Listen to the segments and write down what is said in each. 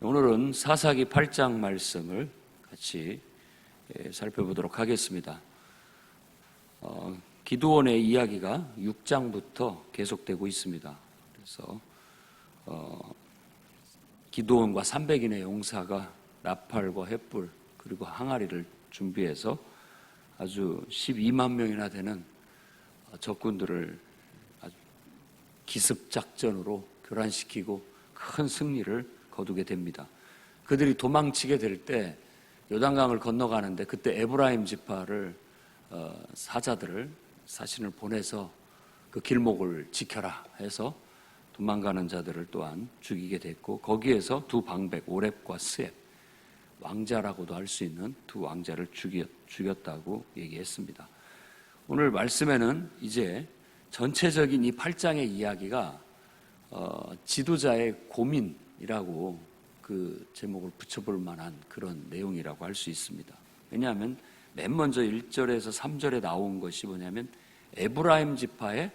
오늘은 사사기 8장 말씀을 같이 예, 살펴보도록 하겠습니다. 어, 기도원의 이야기가 6장부터 계속되고 있습니다. 그래서 어, 기도원과 300인의 용사가 나팔과 횃불 그리고 항아리를 준비해서 아주 12만 명이나 되는 어, 적군들을 아주 기습 작전으로 교란시키고 큰 승리를 거두게 됩니다. 그들이 도망치게 될 때 요단강을 건너가는데 그때 에브라임 지파를 어, 사자들을 사신을 보내서 그 길목을 지켜라 해서 도망가는 자들을 또한 죽이게 됐고 거기에서 두 방백 오렙과 스앱 왕자라고도 할 수 있는 두 왕자를 죽였, 죽였다고 얘기했습니다. 오늘 말씀에는 이제 전체적인 이 8장의 이야기가 어, 지도자의 고민 이라고 그 제목을 붙여볼 만한 그런 내용이라고 할 수 있습니다. 왜냐하면 맨 먼저 1절에서 3절에 나온 것이 뭐냐면 에브라임 지파의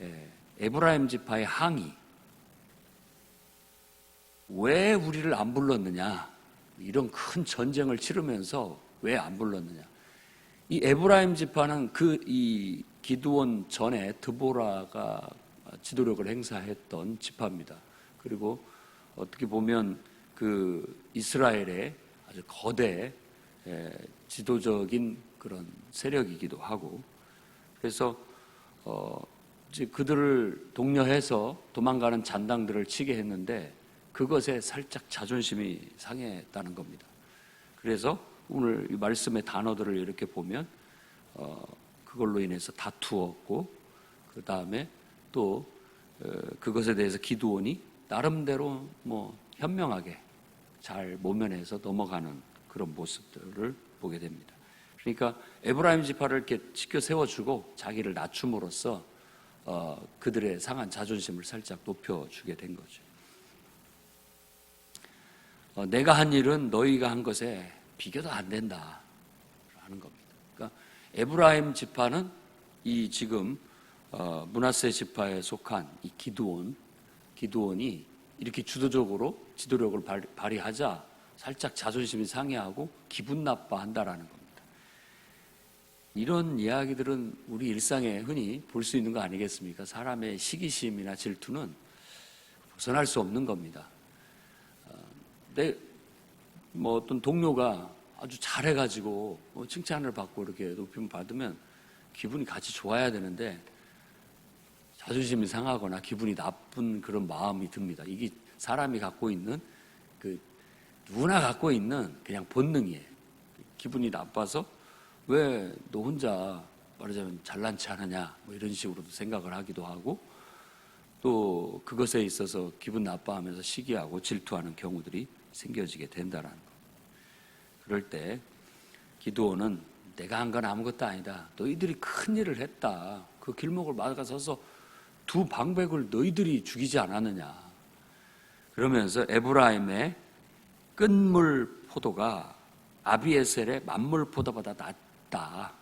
예, 에브라임 지파의 항의. 왜 우리를 안 불렀느냐? 이런 큰 전쟁을 치르면서 왜 안 불렀느냐? 이 에브라임 지파는 그 이 기드온 전에 드보라가 지도력을 행사했던 지파입니다. 그리고 어떻게 보면 그 이스라엘의 아주 거대 에, 지도적인 그런 세력이기도 하고 그래서 어 이제 그들을 독려해서 도망가는 잔당들을 치게 했는데 그것에 살짝 자존심이 상했다는 겁니다. 그래서 오늘 이 말씀의 단어들을 이렇게 보면 어 그걸로 인해서 다투었고 그 다음에 또 어, 그것에 대해서 기도원이 나름대로 뭐 현명하게 잘 모면해서 넘어가는 그런 모습들을 보게 됩니다. 그러니까 에브라임 지파를 이렇게 지켜 세워주고 자기를 낮춤으로써 어, 그들의 상한 자존심을 살짝 높여주게 된 거죠. 어, 내가 한 일은 너희가 한 것에 비교도 안 된다. 라는 겁니다. 그러니까 에브라임 지파는 이 지금 어, 문하세 지파에 속한 이 기드온, 기드온이 이렇게 주도적으로 지도력을 발, 발휘하자 살짝 자존심이 상해하고 기분 나빠한다라는 겁니다. 이런 이야기들은 우리 일상에 흔히 볼 수 있는 거 아니겠습니까? 사람의 시기심이나 질투는 벗어날 수 없는 겁니다. 어, 내, 뭐 어떤 동료가 아주 잘해가지고 뭐 칭찬을 받고 이렇게 높임 받으면 기분이 같이 좋아야 되는데 자존심이 상하거나 기분이 나쁜 그런 마음이 듭니다. 이게 사람이 갖고 있는 그 누구나 갖고 있는 그냥 본능이에요. 기분이 나빠서 왜 너 혼자 말하자면 잘난 체 하느냐 뭐 이런 식으로도 생각을 하기도 하고 또 그것에 있어서 기분 나빠하면서 시기하고 질투하는 경우들이 생겨지게 된다라는 거. 그럴 때 기도원은 내가 한 건 아무것도 아니다. 너희들이 큰 일을 했다. 그 길목을 막아서서 두 방백을 너희들이 죽이지 않았느냐. 그러면서 에브라임의 끝물 포도가 아비에셀의 만물 포도보다 낫다.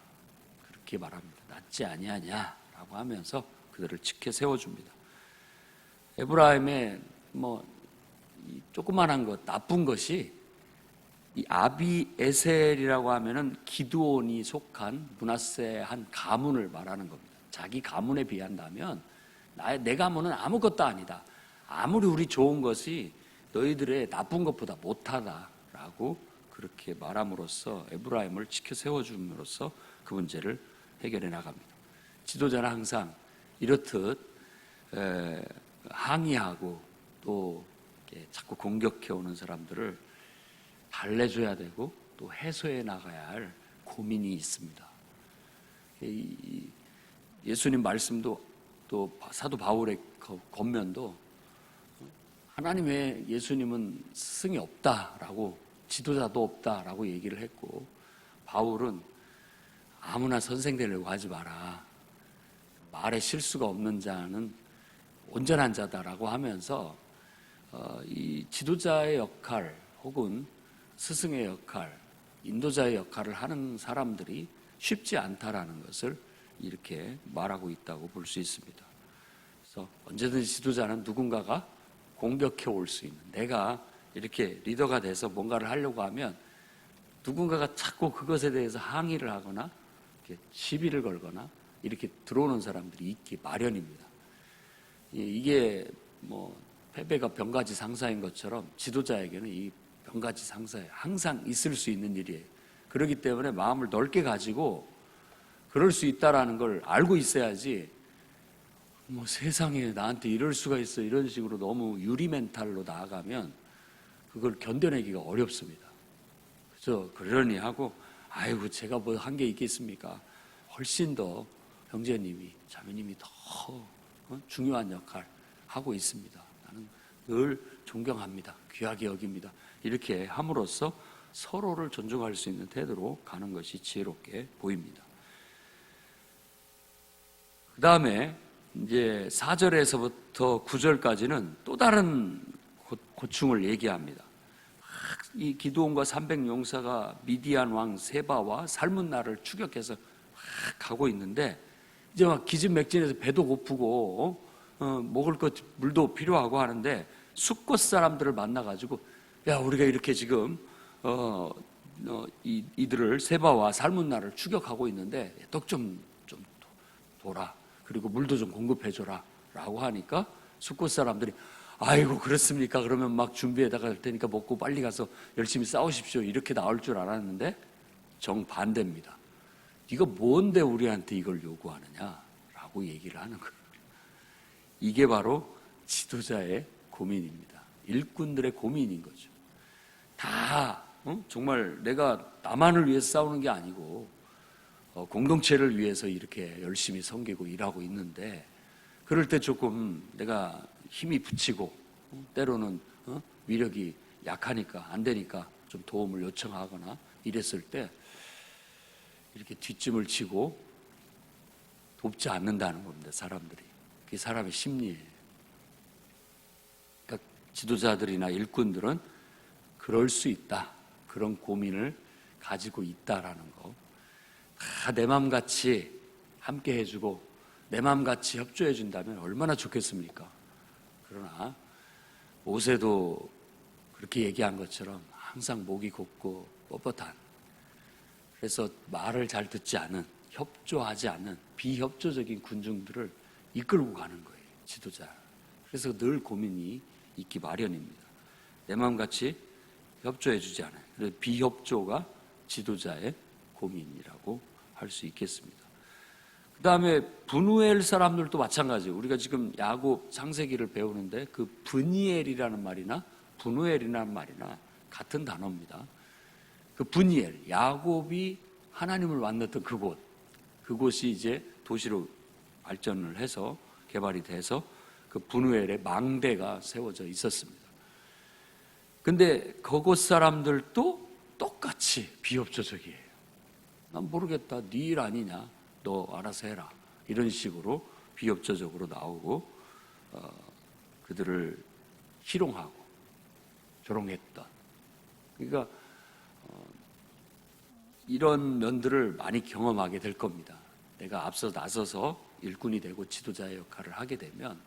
그렇게 말합니다. 낫지 아니하냐라고 하면서 그들을 지켜 세워줍니다. 에브라임의 뭐 조그만한 것, 나쁜 것이 이 아비에셀이라고 하면은 기드온이 속한 문하세 한 가문을 말하는 겁니다. 자기 가문에 비한다면 나의 내 가문은 아무것도 아니다. 아무리 우리 좋은 것이 너희들의 나쁜 것보다 못하다라고 그렇게 말함으로써 에브라임을 지켜 세워줌으로써 그 문제를 해결해 나갑니다. 지도자는 항상 이렇듯 에, 항의하고 또 자꾸 공격해 오는 사람들을 달래줘야 되고 또 해소해 나가야 할 고민이 있습니다. 예수님 말씀도 또 사도 바울의 겉면도 하나님 의 예수님은 스승이 없다라고 지도자도 없다라고 얘기를 했고 바울은 아무나 선생 되려고 하지 마라. 말에 실수가 없는 자는 온전한 자다라고 하면서 어, 이 지도자의 역할 혹은 스승의 역할, 인도자의 역할을 하는 사람들이 쉽지 않다라는 것을 이렇게 말하고 있다고 볼 수 있습니다. 그래서 언제든지 지도자는 누군가가 공격해 올 수 있는 내가 이렇게 리더가 돼서 뭔가를 하려고 하면 누군가가 자꾸 그것에 대해서 항의를 하거나 시비를 걸거나 이렇게 들어오는 사람들이 있기 마련입니다. 이- 이게 뭐 패배가 병가지 상사인 것처럼 지도자에게는 이 병가지 상사에 항상 있을 수 있는 일이에요. 그렇기 때문에 마음을 넓게 가지고 그럴 수 있다라는 걸 알고 있어야지 뭐 세상에 나한테 이럴 수가 있어 이런 식으로 너무 유리 멘탈로 나아가면 그걸 견뎌내기가 어렵습니다. 그래서 그러니 하고 아이고 제가 뭐 한 게 있겠습니까? 훨씬 더 형제님이 자매님이 더 어, 중요한 역할 하고 있습니다. 나는 늘 존경합니다. 귀하게 여깁니다. 이렇게 함으로써 서로를 존중할 수 있는 태도로 가는 것이 지혜롭게 보입니다. 그 다음에 이제 4절에서부터 9절까지는 또 다른 고- 고충을 얘기합니다. 이 기도원과 300 용사가 미디안 왕 세바와 삶은 나를 추격해서 막 가고 있는데 이제 막 기진맥진해서 배도 고프고 어, 먹을 것 물도 필요하고 하는데 숫곳 사람들을 만나가지고 야 우리가 이렇게 지금 어, 어, 이, 이들을 세바와 삶은 나를 추격하고 있는데 떡좀좀 둬라 그리고 물도 좀 공급해줘라 라고 하니까 숫곳 사람들이 아이고 그렇습니까? 그러면 막 준비해다가 할 테니까 먹고 빨리 가서 열심히 싸우십시오. 이렇게 나올 줄 알았는데 정반대입니다 네가 뭔데 우리한테 이걸 요구하느냐 라고 얘기를 하는 거예요. 이게 바로 지도자의 고민입니다. 일꾼들의 고민인 거죠. 다 어? 정말 내가 나만을 위해서 싸우는 게 아니고 어, 공동체를 위해서 이렇게 열심히 섬기고 일하고 있는데 그럴 때 조금 내가 힘이 붙이고 어, 때로는 어, 위력이 약하니까 안 되니까 좀 도움을 요청하거나 이랬을 때 이렇게 뒷짐을 치고 돕지 않는다는 겁니다 사람들이. 그게 사람의 심리예요 그러니까 지도자들이나 일꾼들은 그럴 수 있다. 그런 고민을 가지고 있다라는 거 다 내 맘같이 함께 해주고 내 맘같이 협조해 준다면 얼마나 좋겠습니까? 그러나 모세도 그렇게 얘기한 것처럼 항상 목이 곱고 뻣뻣한 그래서 말을 잘 듣지 않은 협조하지 않는 비협조적인 군중들을 이끌고 가는 거예요 지도자 그래서 늘 고민이 있기 마련입니다 내 마음같이 협조해 주지 않아요 비협조가 지도자의 고민이라고 할 수 있겠습니다 그 다음에 분우엘 사람들도 마찬가지예요. 우리가 지금 야곱 창세기를 배우는데 그 분이엘이라는 말이나 분우엘이라는 말이나 같은 단어입니다. 그 분이엘, 야곱이 하나님을 만났던 그곳, 그곳이 이제 도시로 발전을 해서 개발이 돼서 그 분우엘의 망대가 세워져 있었습니다. 근데 그곳 사람들도 똑같이 비협조적이에요. 난 모르겠다. 네 일 아니냐. 너 알아서 해라. 이런 식으로 비협조적으로 나오고 어, 그들을 희롱하고 조롱했던. 그러니까 어, 이런 면들을 많이 경험하게 될 겁니다. 내가 앞서 나서서 일꾼이 되고 지도자의 역할을 하게 되면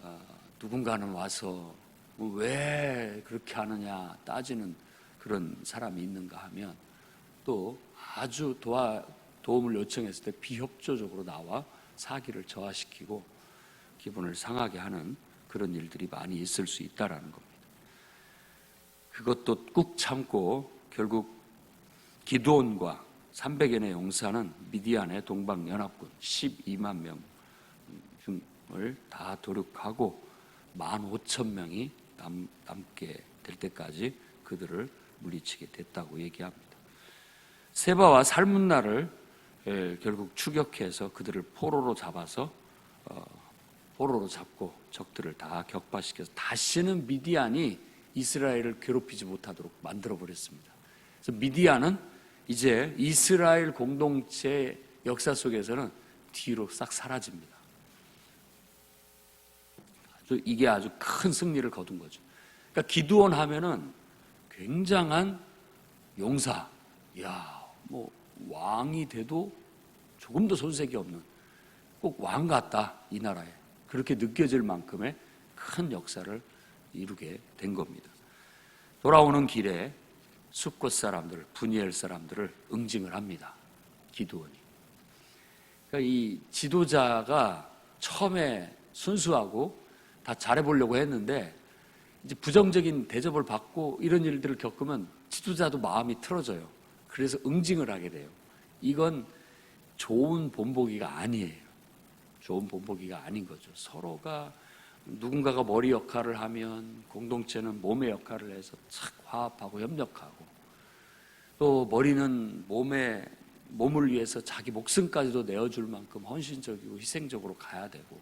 어, 누군가는 와서 뭐왜 그렇게 하느냐 따지는 그런 사람이 있는가 하면 또 아주 도와, 도움을 요청했을 때 비협조적으로 나와 사기를 저하시키고 기분을 상하게 하는 그런 일들이 많이 있을 수 있다라는 겁니다. 그것도 꾹 참고 결국 기도원과 300연의 용사는 미디안의 동방연합군 12만 명 중을 다 도륙하고 15,000명이 남, 남게 될 때까지 그들을 물리치게 됐다고 얘기합니다. 세바와 살문나를 에, 결국 추격해서 그들을 포로로 잡아서 어, 포로로 잡고 적들을 다 격파시켜서 다시는 미디안이 이스라엘을 괴롭히지 못하도록 만들어 버렸습니다. 그래서 미디안은 이제 이스라엘 공동체 역사 속에서는 뒤로 싹 사라집니다. 이게 아주 큰 승리를 거둔 거죠. 그러니까 기도원 하면은 굉장한 용사, 야, 뭐 왕이 돼도 조금도 손색이 없는 꼭 왕 같다 이 나라에 그렇게 느껴질 만큼의 큰 역사를 이루게 된 겁니다. 돌아오는 길에 숲곳 사람들, 분이엘 사람들을 응징을 합니다. 기도원이. 그러니까 이 지도자가 처음에 순수하고 다 잘해보려고 했는데 이제 부정적인 대접을 받고 이런 일들을 겪으면 지도자도 마음이 틀어져요. 그래서 응징을 하게 돼요. 이건 좋은 본보기가 아니에요. 좋은 본보기가 아닌 거죠. 서로가 누군가가 머리 역할을 하면 공동체는 몸의 역할을 해서 착 화합하고 협력하고 또 머리는 몸에 몸을 위해서 자기 목숨까지도 내어줄 만큼 헌신적이고 희생적으로 가야 되고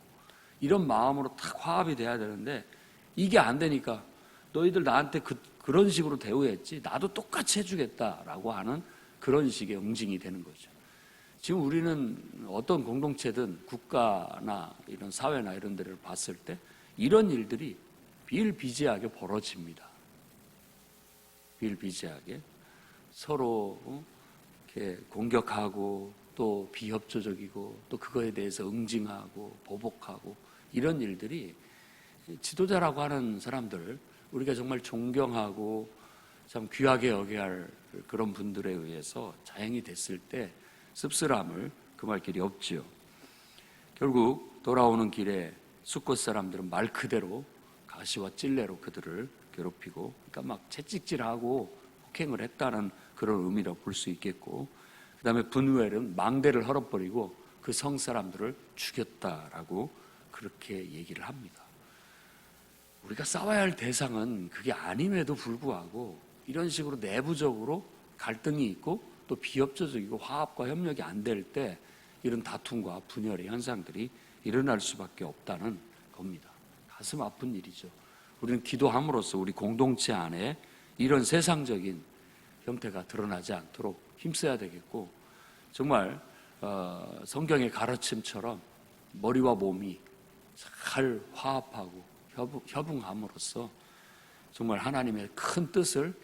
이런 마음으로 탁 화합이 돼야 되는데 이게 안 되니까 너희들 나한테 그, 그런 식으로 대우했지 나도 똑같이 해주겠다라고 하는 그런 식의 응징이 되는 거죠. 지금 우리는 어떤 공동체든 국가나 이런 사회나 이런 데를 봤을 때 이런 일들이 비일비재하게 벌어집니다. 비일비재하게 서로 어? 이렇게 공격하고 또 비협조적이고 또 그거에 대해서 응징하고 보복하고 이런 일들이 지도자라고 하는 사람들 우리가 정말 존경하고 참 귀하게 여겨야 할 그런 분들에 의해서 자행이 됐을 때 씁쓸함을 금할 길이 없지요. 결국 돌아오는 길에 숫꽃 사람들은 말 그대로 가시와 찔레로 그들을 괴롭히고 그러니까 막 채찍질하고 폭행을 했다는 그런 의미라고 볼 수 있겠고 그 다음에 분우엘은 망대를 헐어버리고 그 성 사람들을 죽였다라고 그렇게 얘기를 합니다. 우리가 싸워야 할 대상은 그게 아님에도 불구하고 이런 식으로 내부적으로 갈등이 있고 또 비협조적이고 화합과 협력이 안 될 때 이런 다툼과 분열의 현상들이 일어날 수밖에 없다는 겁니다. 가슴 아픈 일이죠. 우리는 기도함으로써 우리 공동체 안에 이런 세상적인 형태가 드러나지 않도록 힘써야 되겠고 정말 어, 성경의 가르침처럼 머리와 몸이 잘 화합하고 협- 협응함으로써 정말 하나님의 큰 뜻을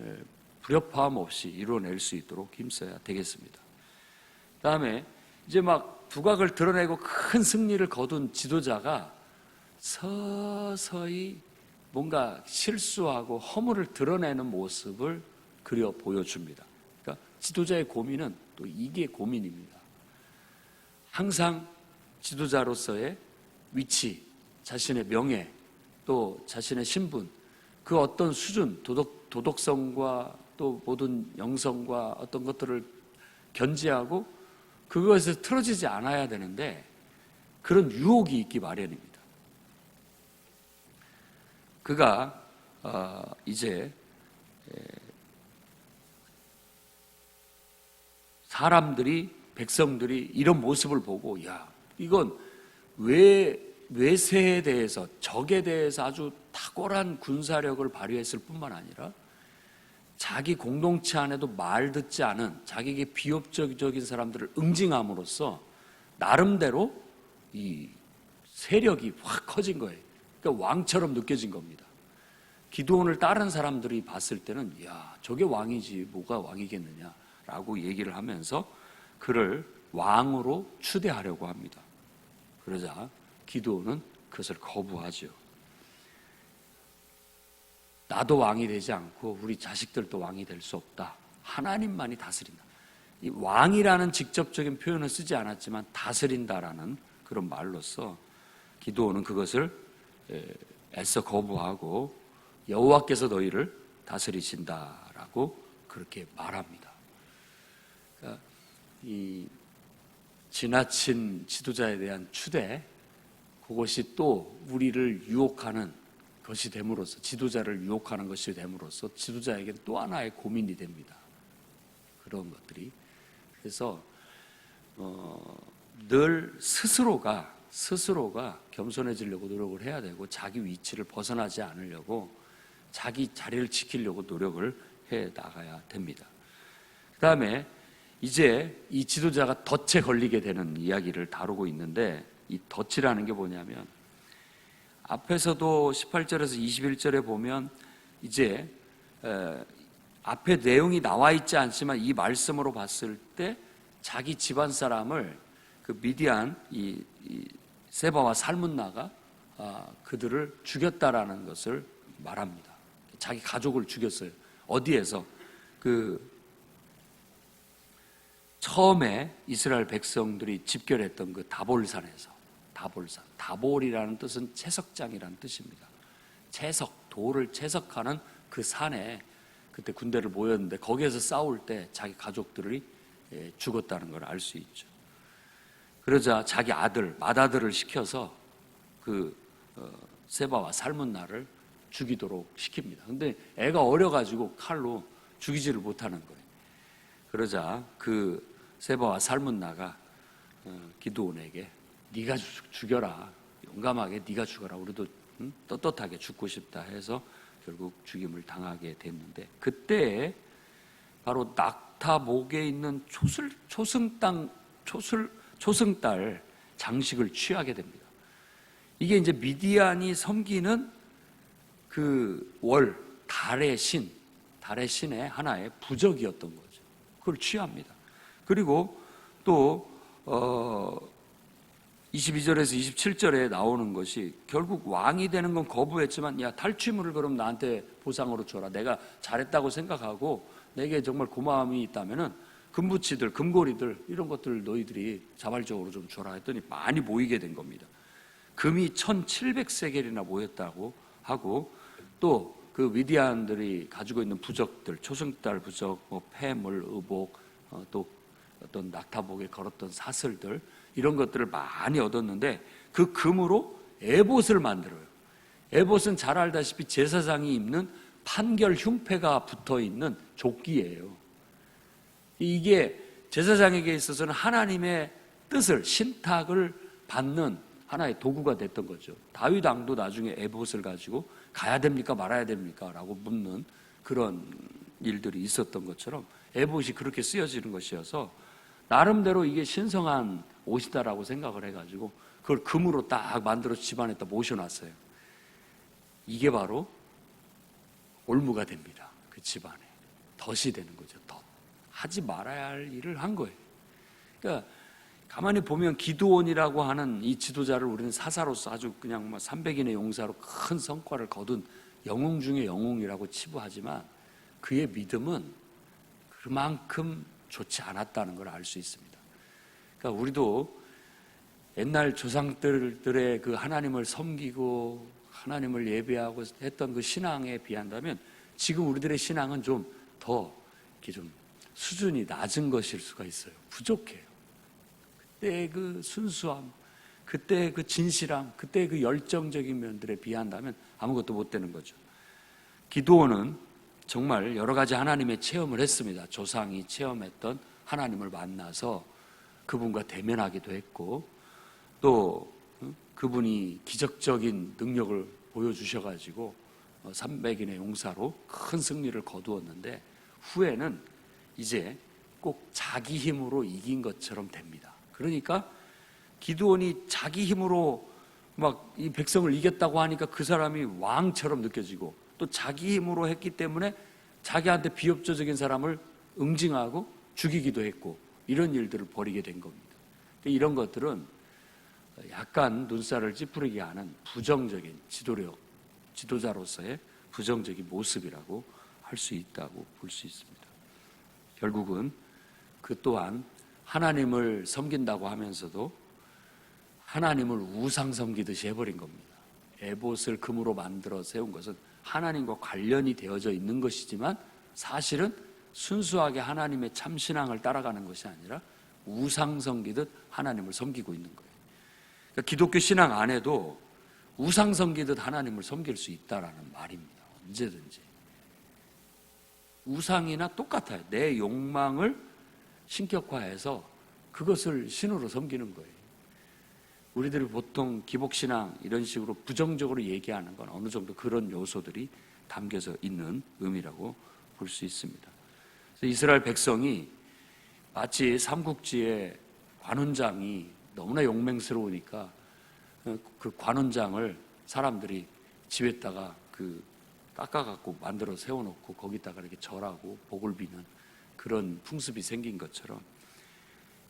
에, 불협화음 없이 이루어낼 수 있도록 힘써야 되겠습니다. 다음에 이제 막 두각을 드러내고 큰 승리를 거둔 지도자가 서서히 뭔가 실수하고 허물을 드러내는 모습을 그려 보여줍니다. 그러니까 지도자의 고민은 또 이게 고민입니다. 항상 지도자로서의 위치, 자신의 명예, 또 자신의 신분, 그 어떤 수준, 도덕, 도덕성과 또 모든 영성과 어떤 것들을 견지하고 그것에서 틀어지지 않아야 되는데 그런 유혹이 있기 마련입니다. 그가 어, 이제 에, 사람들이 백성들이 이런 모습을 보고 야 이건 외 외세에 대해서 적에 대해서 아주 탁월한 군사력을 발휘했을 뿐만 아니라 자기 공동체 안에도 말 듣지 않은 자기에게 비협적인 사람들을 응징함으로써 나름대로 이 세력이 확 커진 거예요. 그러니까 왕처럼 느껴진 겁니다. 기도원을 다른 사람들이 봤을 때는 야 저게 왕이지 뭐가 왕이겠느냐라고 얘기를 하면서 그를 왕으로 추대하려고 합니다. 그러자 기도원은 그것을 거부하죠. 나도 왕이 되지 않고 우리 자식들도 왕이 될 수 없다. 하나님만이 다스린다. 이 왕이라는 직접적인 표현을 쓰지 않았지만 다스린다라는 그런 말로써 기도원은 그것을 에, 애써 거부하고 여호와께서 너희를 다스리신다라고 그렇게 말합니다. 그러니까 이 지나친 지도자에 대한 추대 그것이 또 우리를 유혹하는 것이 됨으로써 지도자를 유혹하는 것이 됨으로써 지도자에게 또 하나의 고민이 됩니다. 그런 것들이 그래서 어, 늘 스스로가 스스로가 겸손해지려고 노력을 해야 되고 자기 위치를 벗어나지 않으려고 자기 자리를 지키려고 노력을 해 나가야 됩니다. 그 다음에 이제 이 지도자가 덫에 걸리게 되는 이야기를 다루고 있는데 이 덫이라는 게 뭐냐면 앞에서도 18절에서 21절에 보면 이제 에, 앞에 내용이 나와 있지 않지만 이 말씀으로 봤을 때 자기 집안 사람을 그 미디안 이, 이 세바와 살문나가 아, 그들을 죽였다라는 것을 말합니다. 자기 가족을 죽였어요. 어디에서? 그 처음에 이스라엘 백성들이 집결했던 그 다볼산에서 다볼산. 다볼이라는 뜻은 채석장이라는 뜻입니다. 채석, 돌을 채석하는 그 산에 그때 군대를 모였는데 거기에서 싸울 때 자기 가족들이 예, 죽었다는 걸 알 수 있죠. 그러자 자기 아들, 맏아들을 시켜서 그 어, 세바와 삶은 날을 죽이도록 시킵니다. 근데 애가 어려가지고 칼로 죽이지를 못하는 거예요. 그러자 그 세바와 삶은 나가 어, 기도원에게 네가 죽- 죽여라 용감하게 네가 죽어라 우리도 응? 떳떳하게 죽고 싶다 해서 결국 죽임을 당하게 됐는데 그때 바로 낙타 목에 있는 초슬 초승땅 초슬 초승달 장식을 취하게 됩니다. 이게 이제 미디안이 섬기는 그 월 달의 신 달의 신의 하나의 부적이었던 거죠. 그걸 취합니다. 그리고 또 어, 22절에서 27절에 나오는 것이 결국 왕이 되는 건 거부했지만 야 탈취물을 그럼 나한테 보상으로 줘라. 내가 잘했다고 생각하고 내게 정말 고마움이 있다면은 금부치들, 금고리들 이런 것들 너희들이 자발적으로 좀 줘라 했더니 많이 모이게 된 겁니다. 금이 1,700세겔이나 모였다고 하고 또 그 위디안들이 가지고 있는 부적들, 초승달 부적, 뭐 폐물, 의복, 어, 또 어떤 낙타복에 걸었던 사슬들 이런 것들을 많이 얻었는데 그 금으로 에봇을 만들어요. 에봇은 잘 알다시피 제사장이 입는 판결 흉패가 붙어 있는 조끼예요. 이게 제사장에게 있어서는 하나님의 뜻을 신탁을 받는 하나의 도구가 됐던 거죠. 다윗 왕도 나중에 에봇을 가지고 가야 됩니까 말아야 됩니까? 라고 묻는 그런 일들이 있었던 것처럼 에봇이 그렇게 쓰여지는 것이어서 나름대로 이게 신성한 옷이다라고 생각을 해가지고 그걸 금으로 딱 만들어 집안에다 모셔놨어요. 이게 바로 올무가 됩니다. 그 집안에. 덫이 되는 거죠. 덫. 하지 말아야 할 일을 한 거예요. 그러니까 가만히 보면 기도원이라고 하는 이 지도자를 우리는 사사로서 아주 그냥 뭐 300인의 용사로 큰 성과를 거둔 영웅 중의 영웅이라고 치부하지만 그의 믿음은 그만큼 좋지 않았다는 걸 알 수 있습니다. 그러니까 우리도 옛날 조상들의 그 하나님을 섬기고 하나님을 예배하고 했던 그 신앙에 비한다면 지금 우리들의 신앙은 좀 더 이렇게 좀 수준이 낮은 것일 수가 있어요. 부족해요. 그때 그 순수함, 그때 그 진실함, 그때 그 열정적인 면들에 비한다면 아무것도 못 되는 거죠. 기도원은 정말 여러 가지 하나님의 체험을 했습니다. 조상이 체험했던 하나님을 만나서 그분과 대면하기도 했고 또 어, 그분이 기적적인 능력을 보여주셔가지고 300인의 용사로 큰 승리를 거두었는데 후에는 이제 꼭 자기 힘으로 이긴 것처럼 됩니다. 그러니까 기드온이 자기 힘으로 막 이 백성을 이겼다고 하니까 그 사람이 왕처럼 느껴지고 또 자기 힘으로 했기 때문에 자기한테 비협조적인 사람을 응징하고 죽이기도 했고 이런 일들을 벌이게 된 겁니다. 근데 이런 것들은 약간 눈살을 찌푸리게 하는 부정적인 지도력, 지도자로서의 부정적인 모습이라고 할 수 있다고 볼 수 있습니다. 결국은 그 또한 하나님을 섬긴다고 하면서도 하나님을 우상 섬기듯이 해버린 겁니다. 에봇을 금으로 만들어 세운 것은 하나님과 관련이 되어져 있는 것이지만 사실은 순수하게 하나님의 참신앙을 따라가는 것이 아니라 우상 섬기듯 하나님을 섬기고 있는 거예요. 그러니까 기독교 신앙 안에도 우상 섬기듯 하나님을 섬길 수 있다라는 말입니다. 언제든지. 우상이나 똑같아요. 내 욕망을 신격화해서 그것을 신으로 섬기는 거예요. 우리들이 보통 기복신앙 이런 식으로 부정적으로 얘기하는 건 어느 정도 그런 요소들이 담겨져 있는 의미라고 볼 수 있습니다. 이스라엘 백성이 마치 삼국지의 관원장이 너무나 용맹스러우니까 그 관원장을 사람들이 집에다가 그 깎아갖고 만들어 세워놓고 거기다가 이렇게 절하고 복을 비는 그런 풍습이 생긴 것처럼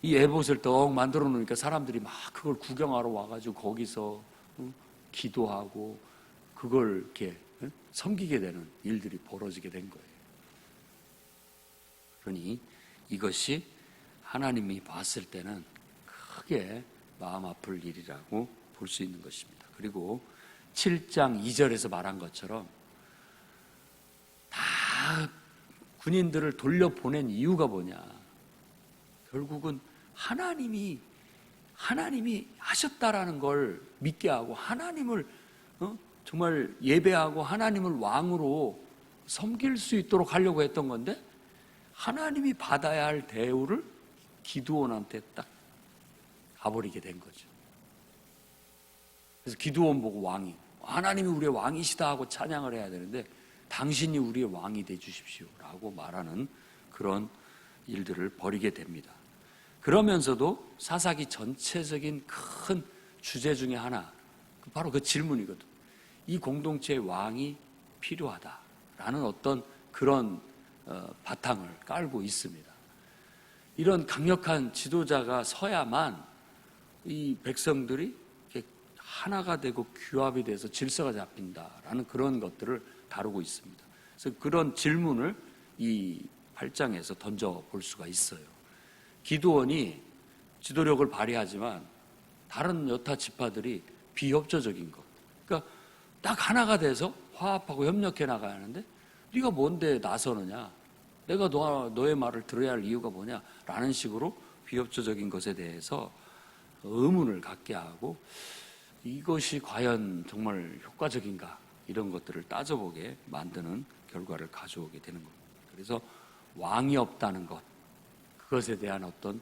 이 에봇을 떡 만들어 놓으니까 사람들이 막 그걸 구경하러 와가지고 거기서 어, 기도하고 그걸 이렇게 예? 섬기게 되는 일들이 벌어지게 된 거예요. 그러니 이것이 하나님이 봤을 때는 크게 마음 아플 일이라고 볼 수 있는 것입니다. 그리고 7장 2절에서 말한 것처럼 다 군인들을 돌려보낸 이유가 뭐냐? 결국은 하나님이 하나님이 하셨다라는 걸 믿게 하고 하나님을 어? 정말 예배하고 하나님을 왕으로 섬길 수 있도록 하려고 했던 건데 하나님이 받아야 할 대우를 기드온한테 딱 가버리게 된 거죠. 그래서 기드온 보고 왕이 하나님이 우리의 왕이시다 하고 찬양을 해야 되는데 당신이 우리의 왕이 돼 주십시오라고 말하는 그런 일들을 벌이게 됩니다. 그러면서도 사사기 전체적인 큰 주제 중에 하나 바로 그 질문이거든. 이 공동체의 왕이 필요하다라는 어떤 그런 어, 바탕을 깔고 있습니다. 이런 강력한 지도자가 서야만 이 백성들이 하나가 되고 규합이 돼서 질서가 잡힌다라는 그런 것들을 다루고 있습니다. 그래서 그런 질문을 이 8장에서 던져 볼 수가 있어요. 기도원이 지도력을 발휘하지만 다른 여타 지파들이 비협조적인 것. 그러니까 딱 하나가 돼서 화합하고 협력해 나가야 하는데 네가 뭔데 나서느냐? 내가 너, 너의 말을 들어야 할 이유가 뭐냐? 라는 식으로 비협조적인 것에 대해서 의문을 갖게 하고 이것이 과연 정말 효과적인가? 이런 것들을 따져보게 만드는 결과를 가져오게 되는 겁니다. 그래서 왕이 없다는 것, 그것에 대한 어떤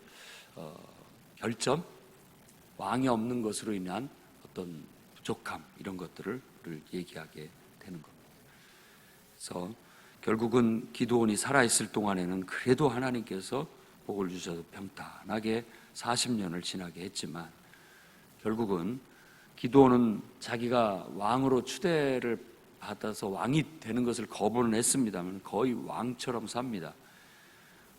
어, 결점, 왕이 없는 것으로 인한 어떤 부족함 이런 것들을 얘기하게 되는 겁니다. 그래서 결국은 기도원이 살아 있을 동안에는 그래도 하나님께서 복을 주셔서 평탄하게 40년을 지나게 했지만 결국은 기도원은 자기가 왕으로 추대를 받아서 왕이 되는 것을 거부는 했습니다만 거의 왕처럼 삽니다.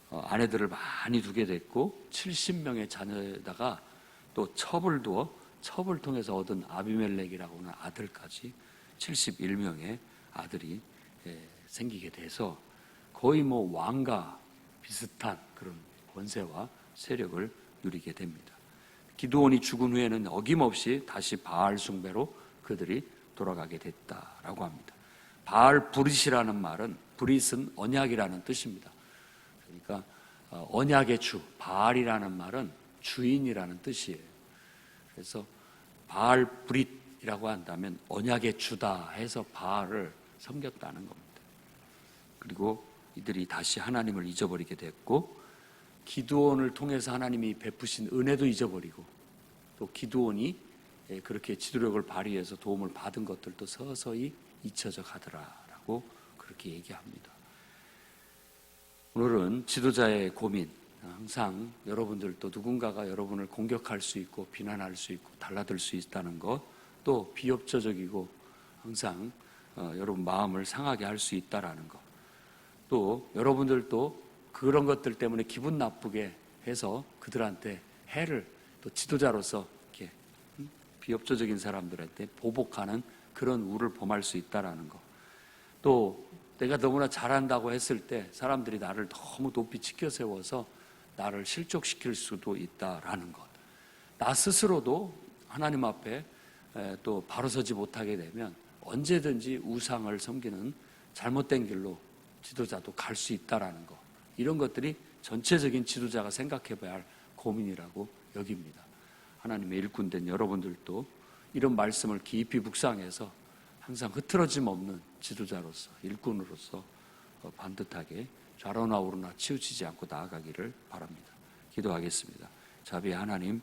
어, 아내들을 많이 두게 됐고 70명의 자녀에다가 또 첩을 두어 첩을 통해서 얻은 아비멜렉이라고 하는 아들까지 71명의 아들이 예, 생기게 돼서 거의 뭐 왕과 비슷한 그런 권세와 세력을 누리게 됩니다. 기도원이 죽은 후에는 어김없이 다시 바알 숭배로 그들이 돌아가게 됐다라고 합니다. 바알 브릿이라는 말은 브릿은 언약이라는 뜻입니다. 그러니까 어, 언약의 주 바알이라는 말은 주인이라는 뜻이에요. 그래서 바알 브릿이라고 한다면 언약의 주다 해서 바알을 섬겼다는 겁니다. 그리고 이들이 다시 하나님을 잊어버리게 됐고 기도원을 통해서 하나님이 베푸신 은혜도 잊어버리고 또 기도원이 예, 그렇게 지도력을 발휘해서 도움을 받은 것들도 서서히 잊혀져 가더라라고 그렇게 얘기합니다. 오늘은 지도자의 고민 항상 여러분들도 누군가가 여러분을 공격할 수 있고 비난할 수 있고 달라들 수 있다는 것 또 비협조적이고 항상 어, 여러분 마음을 상하게 할 수 있다라는 것. 또 여러분들도 그런 것들 때문에 기분 나쁘게 해서 그들한테 해를 또 지도자로서 이렇게 음, 비협조적인 사람들한테 보복하는 그런 우를 범할 수 있다라는 것. 또 내가 너무나 잘한다고 했을 때 사람들이 나를 너무 높이 치켜 세워서 나를 실족시킬 수도 있다라는 것. 나 스스로도 하나님 앞에 또 바로 서지 못하게 되면 언제든지 우상을 섬기는 잘못된 길로 지도자도 갈 수 있다라는 것. 이런 것들이 전체적인 지도자가 생각해 봐야 할 고민이라고 여깁니다. 하나님의 일꾼된 여러분들도 이런 말씀을 깊이 묵상해서 항상 흐트러짐 없는 지도자로서 일꾼으로서 어, 반듯하게 좌로나 우로나 치우치지 않고 나아가기를 바랍니다. 기도하겠습니다. 자비 하나님